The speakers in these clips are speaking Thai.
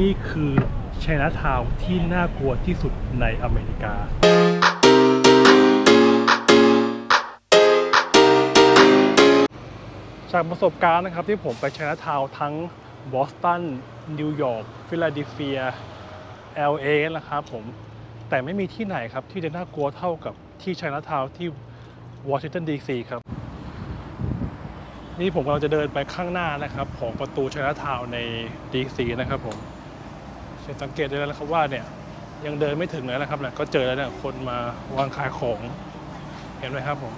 นี่คือไชน่าทาวน์ที่น่ากลัวที่สุดในอเมริกา จากประสบการณ์นะครับที่ผมไปไชน่าทาวน์ทั้งบอสตัน นิวยอร์ก ฟิลาเดลเฟีย LA นะครับผม แต่ไม่มีที่ไหนครับที่จะน่ากลัวเท่ากับที่ไชน่าทาวน์ที่วอชิงตันดีซีครับ นี่ผมกำลังจะเดินไปข้างหน้านะครับ ของประตูไชน่าทาวน์ในดีซีนะครับผม จะสังเกตได้แล้วนะครับว่าเนี่ยยังเดินไม่ถึงเลยนะครับเนี่ยก็เจอแล้วเนี่ยคนมาวางขายของเห็นไหมครับผม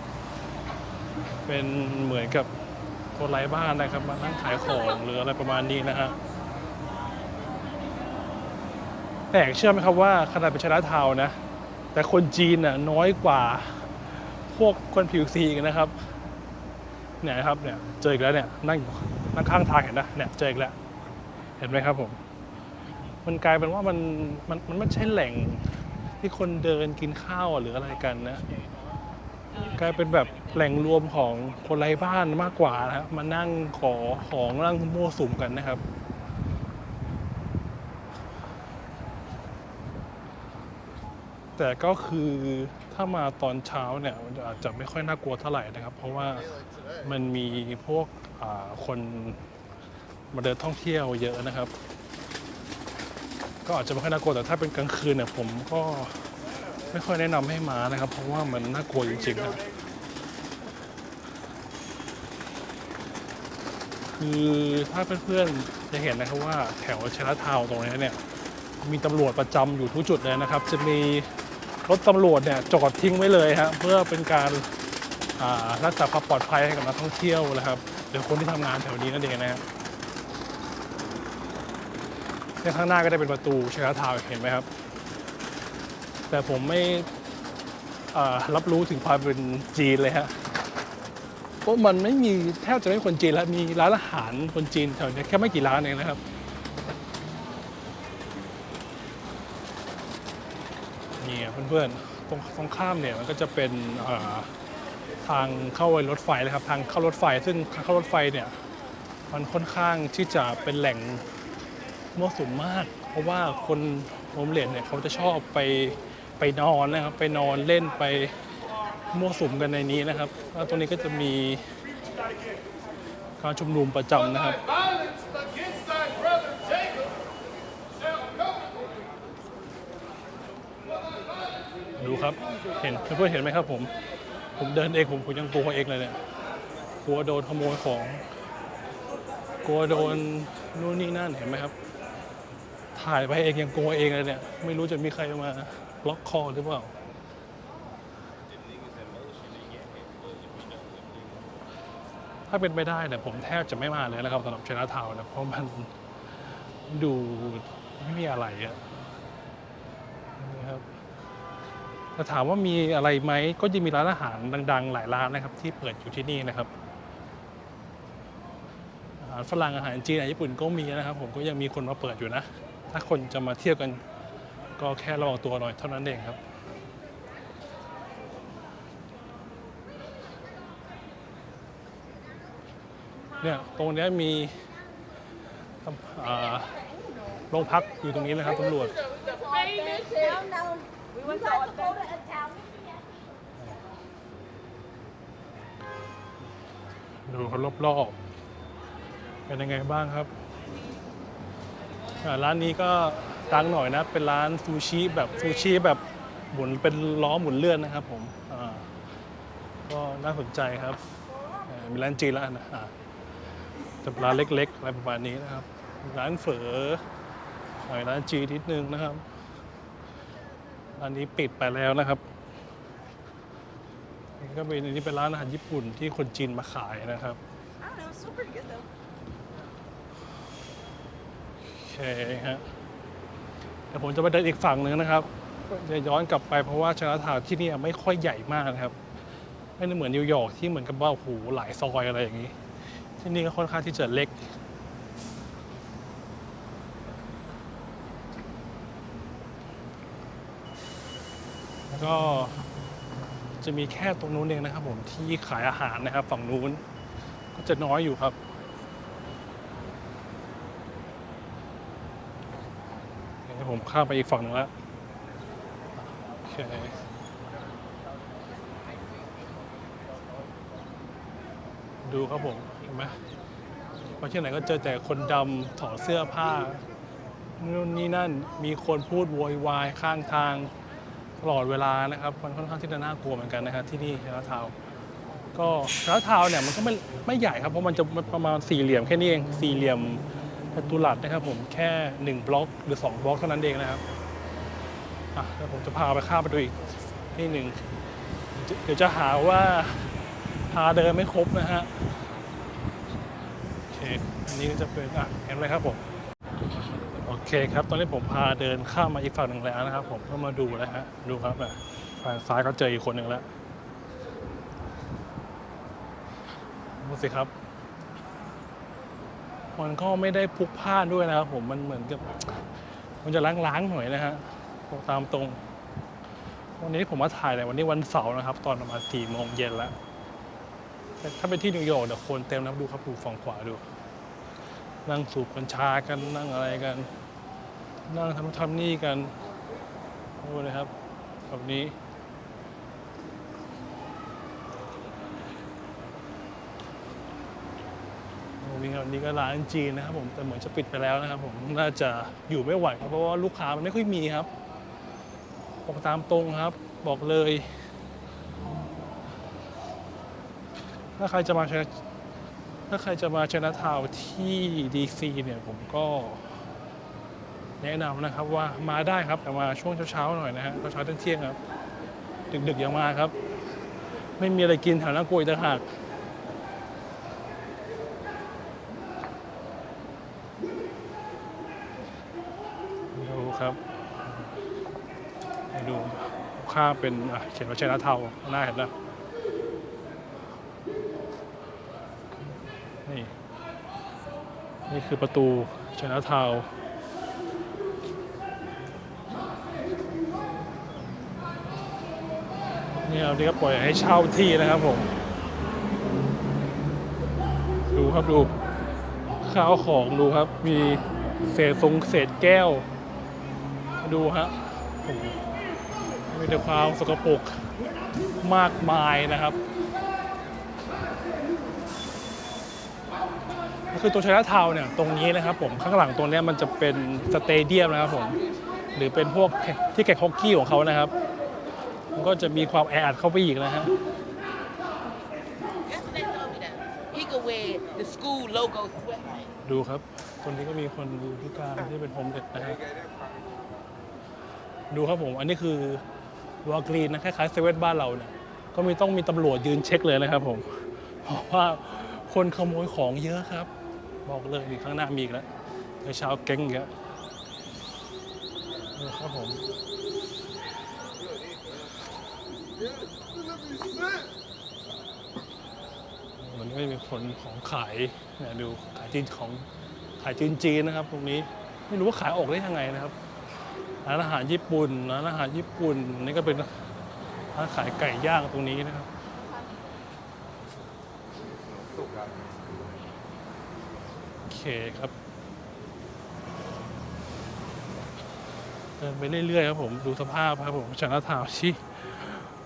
เป็นเหมือนกับคนไร้บ้านนะครับมานั่งขายของหรืออะไรประมาณนี้นะฮะแปลกเชื่อไหมครับว่าขนาดเป็นชนะเทานะ แต่คนจีนน่ะน้อยกว่าพวกคนผิวสีกันนะครับเนี่ยนะครับเนี่ยเจออีกแล้วเนี่ยนั่งนั่งข้างทางเห็นนะเนี่ยเจออีกแล้ว เห็นไหมครับผม มันกลายเป็นว่ามันมันมันไม่ใช่แหล่งที่คนเดินกินข้าวหรืออะไรกันนะ กลายเป็นแบบแหล่งรวมของคนไร้บ้านมากกว่านะครับมานั่งขอของนั่งมั่วสุมกันนะครับ แต่ก็คือถ้ามาตอนเช้าเนี่ยมันอาจจะไม่ค่อยน่ากลัวเท่าไหร่นะครับ เพราะว่ามันมีพวกคนมาเดินท่องเที่ยวเยอะนะครับ ก็อาจจะไม่ค่อยน่ากลัวแต่ถ้าเป็นกลางคืนเนี่ยผมก็ไม่ค่อยแนะนำให้มานะครับ เพราะว่ามันน่ากลัวจริงๆครับคือถ้าเพื่อนๆจะเห็นนะครับว่าแถวชนะทาวตรงนี้เนี่ยมีตำรวจประจำอยู่ทุกจุดเลยนะครับ จะมีรถตำรวจเนี่ยจอดทิ้งไว้เลยฮะเพื่อเป็นการรักษาความปลอดภัยให้กับนักท่องเที่ยวนะครับหรือคนที่ทำงานแถวนี้นั่นเองนะฮะ เนี่ยข้างหน้าก็ได้เป็นประตูชนะทาวเห็นไหมครับ แต่ผมไม่รับรู้ถึงความเป็นจีนเลยฮะเพราะมันไม่มีแทบจะไม่มีคนจีนแล้วมีร้านอาหารคนจีนแถวนี้แค่ไม่กี่ร้านเองนะครับนี่เพื่อนๆตรงตรงข้ามเนี่ยมันก็จะเป็นทางเข้ารถไฟเลยครับ ทางเข้ารถไฟ ซึ่งทางเข้ารถไฟเนี่ยมันค่อนข้างที่จะเป็นแหล่ง มั่วสุมมาก เพราะว่าคนโฮมเลดเนี่ยเขาจะชอบไปไปนอนนะครับ ไปนอนเล่นไปมั่วสุมกันในนี้นะครับแล้วตรงนี้ก็จะมีการชุมนุมประจำนะครับดูครับ เห็นเพื่อนเห็นไหมครับผม ผมเดินเองผมผมยังกลัวเองเลยเนี่ย กลัวโดนขโมยของ กลัวโดนนู่นนี่นั่นเห็นไหมครับ ถ่ายไปเองยังกลัวเองเลยเนี่ย ไม่รู้จะมีใครมาล็อกคอหรือเปล่า ถ้าเป็นไปได้เนี่ยผมแทบจะไม่มาเลยนะครับสำหรับชนะทาวน์นะเพราะมันดูไม่มีอะไรอะนะครับแต่ถามว่ามีอะไรไหมก็ยังมีร้านอาหารดัง ๆ หลายร้านนะครับ ที่เปิดอยู่ที่นี่นะครับอาหารฝรั่งอาหารจีนอาหารญี่ปุ่นก็มีนะครับ ผมก็ยังมีคนมาเปิดอยู่นะ ถ้าคนจะมาเที่ยวกัน ก็แค่ระวังตัวหน่อยเท่านั้นเองครับ เนี่ยตรงนี้มีโรงพักอยู่ตรงนี้นะครับตำรวจ ดูเขารอบๆเป็นยังไงบ้างครับ ร้านนี้ก็ดังหน่อยนะ เป็นร้านซูชิแบบซูชิแบบหมุนเป็นล้อหมุนเลื่อนนะครับผมก็น่าสนใจครับ มีร้านจีนแล้วนะอ่าจะเป็นร้านเล็กๆอะไรประมาณนี้นะครับ ร้านเฝอหน่อยร้านจีนนิดนึงนะครับ ร้านนี้ปิดไปแล้วนะครับนี่ก็เป็นอันนี้เป็นร้านอาหารญี่ปุ่นที่คนจีนมาขายนะครับ เคฮะเดี๋ยวผมจะไปเดินอีกฝั่งหนึ่งนะครับจะย้อนกลับไปเพราะว่าชนะทาวที่นี่ไม่ค่อยใหญ่มากนะครับ ไม่ได้เหมือนนิวยอร์กที่เหมือนกับว่าโอ้โหหลายซอยอะไรอย่างนี้ ที่นี่ก็ค่อนข้างที่จะเล็กแล้วก็จะมีแค่ตรงนู้นเองนะครับผมที่ขายอาหารนะครับ ฝั่งนู้นก็จะน้อยอยู่ครับ ผมข้ามไปอีกฝั่งหนึงแล้วโอเคดูครับผมเห็นไหมมาที่ไหนก็เจอแต่คนดำถอดเสื้อผ้านู่นนี่นั่นมีคนพูดโวยวายข้างทางตลอดเวลานะครับ มันค่อนข้างที่จะน่ากลัวเหมือนกันนะครับที่นี่ชนะทาวก็ชนะทาวเนี่ยมันก็ไม่ไม่ใหญ่ครับเพราะมันจะประมาณสี่เหลี่ยมแค่นี้เองสี่เหลี่ยม จัตุรัสนะครับผมแค่ 1 บล็อกหรือ 2 บล็อกเท่านั้นเองนะครับอะแล้วผมจะพาไปข้ามไปดูอีกที่หนึ่งเดี๋ยวจะหาว่าพาเดินไม่ครบนะฮะโอเคอันนี้ก็จะเป็นอะเห็นไหมครับผมโอเคครับ ตอนนี้ผมพาเดินข้ามมาอีกฝั่งหนึ่งแล้วนะครับ ผมเพื่อมาดูแล้วฮะดูครับอะฝั่งซ้ายก็เจออีกคนหนึ่งแล้วดูสิครับ มันก็ไม่ได้พุกพ่านด้วยนะครับผมมันเหมือนกับ มันจะล้างๆหน่อยนะฮะบอกตามตรง วันนี้ผมมาถ่ายในวันนี้วันเสาร์นะครับ ตอนประมาณสี่โมงเย็นแล้วแต่ถ้าไปที่นิวยอร์กเดี๋ยวคนเต็มนะดูครับดูฝั่งขวาดู นั่งสูบกัญชากันนั่งอะไรกัน นั่งทำทำนี่กันดูเลยครับแบบนี้ วันนี้ก็ร้านจีนนะครับผมแต่เหมือนจะปิดไปแล้วนะครับผมน่าจะอยู่ไม่ไหวครับเพราะว่าลูกค้ามันไม่ค่อยมีครับบอกตามตรงครับ บอกเลย ถ้าใครจะมาชถ้าใครจะมาชนะทาวที่ดีซีเนี่ยผมก็แนะนำนะครับว่ามาได้ครับแต่มาช่วงเช้าๆหน่อยนะฮะเช้าๆเที่ยงครับ ดึกๆอย่ามาครับ ไม่มีอะไรกินแถวนั้นกลัวอีกต่างหาก ดูครับให้ดูค่าเป็นเขียนว่าชนะเทาหน้าเห็นนะนี่นี่คือประตูชนะทาวน์นี่เรานี่ก็ปล่อยให้เช่าที่นะครับผม ดูครับดูข้าวของดูครับมีเศษทรงเศษแก้ว ดูฮะโอ้โหมีแต่ความสกปรกมากมายนะครับคือตัวชนะทาวน์เนี่ยตรงนี้นะครับผมข้างหลังตรงเนี้ยมันจะเป็นสเตเดียมนะครับผมหรือเป็นพวกที่แข่งฮอกกี้ของเขานะครับ มันก็จะมีความแออัดเข้าไปอีกนะฮะ Yesterday told me that he could wear the school logo sweater. ดูครับตรงนี้ก็มีคนพิการที่เป็นโฮมเด็กนะครับ ดูครับผม อันนี้คือวอลกรีนนะคล้ายๆเซเว่นบ้านเราเนี่ยก็มีต้องมีตำรวจยืนเช็คเลยนะครับผม เพราะว่าคนขโมยของเยอะครับ บอกเลยนี่ข้างหน้ามีอีกแล้วไอ้ชาวแก๊งเยอะครับผมมันก็มีคนของขายเนี่ยดูขายจีนของขายจีนจีนนะครับ ตรงนี้ไม่รู้ว่าขายออกได้ยังไงนะครับ ร้านอาหารญี่ปุ่นร้านอาหารญี่ปุ่นนี่ก็เป็นร้านขายไก่ย่างตรงนี้นะครับโอเคครับเดินไปเรื่อยๆครับผมดูสภาพครับผมชนะทาวน์ที่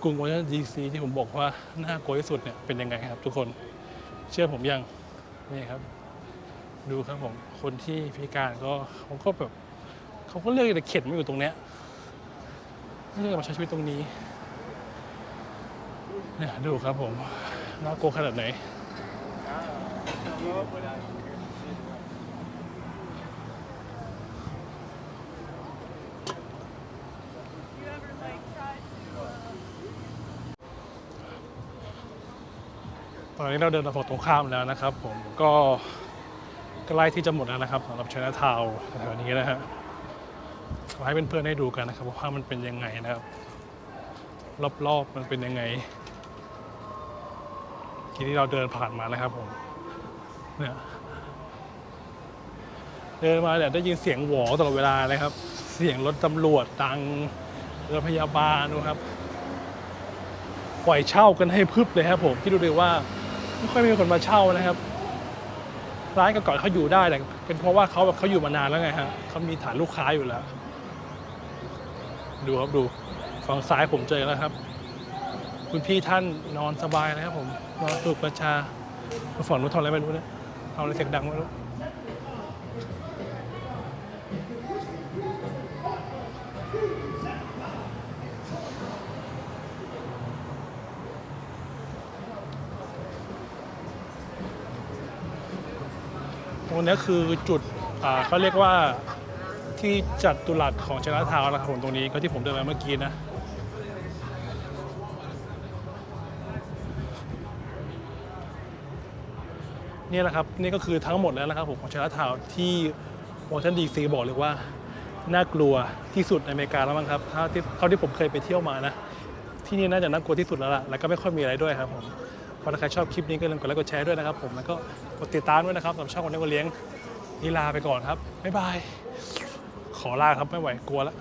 กรุงวอชิงตันดีซีที่ผมบอกว่าน่ากลัวที่สุดเนี่ยเป็นยังไงครับทุกคนเชื่อผมยังนี่ครับ ดูครับผมคนที่พิการก็เขาก็แบบ เขาก็เลือกจะเข็นมาอยู่ตรงเนี้ยเลือกมาใช้ชีวิตตรงนี้เนี่ยดูครับผมน่ากลัวขนาดไหนตอนนี้เราเดินมาฝั่งตรงข้ามแล้วนะครับผมก็ใกล้ที่จะหมดแล้วนะครับสำหรับชนะทาวแถวนี้นะฮะ ขอให้เพื่อนๆได้ดูกันนะครับว่ามันเป็นยังไงนะครับ รอบๆมันเป็นยังไงทีนี้เราเดินผ่านมานะครับผมเนี่ยเดินมาเนี่ยได้ยินเสียงหวอตลอดเวลาเลยครับ เสียงรถตำรวจดังเรือพยาบาลนะครับ ปล่อยเช่ากันให้พึบเลยครับผมคิดดูเลยว่าไม่ค่อยมีคนมาเช่านะครับ ร้านก่อนๆเขาอยู่ได้แต่เป็นเพราะว่าเขาแบบเขาอยู่มานานแล้วไงฮะเขามีฐานลูกค้าอยู่แล้ว ดูครับดูฝั่งซ้ายผมเจอแล้วครับ คุณพี่ท่านนอนสบายนะครับผมนอนสูบกัญชาฝั่งนู้นทำอะไรไม่รู้นี่ยเอาอะไรเสียงดังไม่รู้ตรงนี้คือจุดเขาเรียกว่า ที่จัดตุลัดของชนะทาวน์นะครับผมตรงนี้ก็ที่ผมเดินมาเมื่อกี้นะนี่แหละครับนี่ก็คือทั้งหมดแล้วนะครับผมของชนะทาวน์ที่วอชิงตันดีซีบอกเลยว่าน่ากลัวที่สุดในอเมริกาแล้วมั้งครับเท่าที่เท่าที่ผมเคยไปเที่ยวมานะ ที่นี่น่าจะน่ากลัวที่สุดแล้วล่ะแล้วก็ไม่ค่อยมีอะไรด้วยครับผมเพราะถ้าใครชอบคลิปนี้ก็อย่าลืมกดไลค์กดแชร์ด้วยนะครับผมแล้วก็กดติดตามด้วยนะครับสำหรับช่องคนเลี้ยงคนเลี้ยงนี่ลาไปก่อนครับบ๊ายบาย ขอลาครับไม่ไหวกลัวแล้ว